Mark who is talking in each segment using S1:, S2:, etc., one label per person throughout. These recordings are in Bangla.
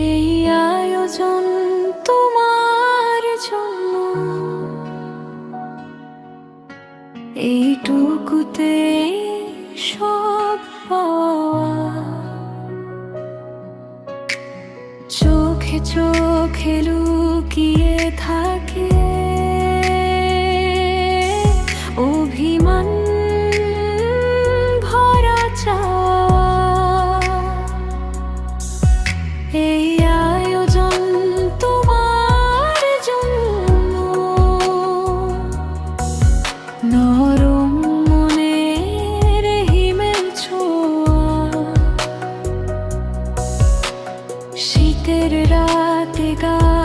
S1: এই আয়োজন তোমার জন্য। এইটুকুতে সব চোখে চোখে লুকিয়ে থাক রাতে গা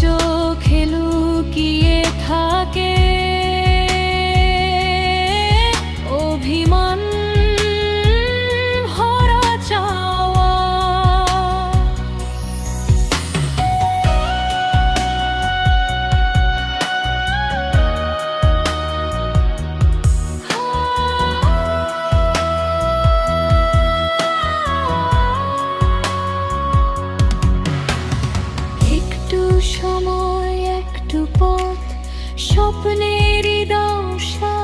S1: চোখে লুকিয়ে থাকে। সময় একটু পথ স্বপ্নের দশা।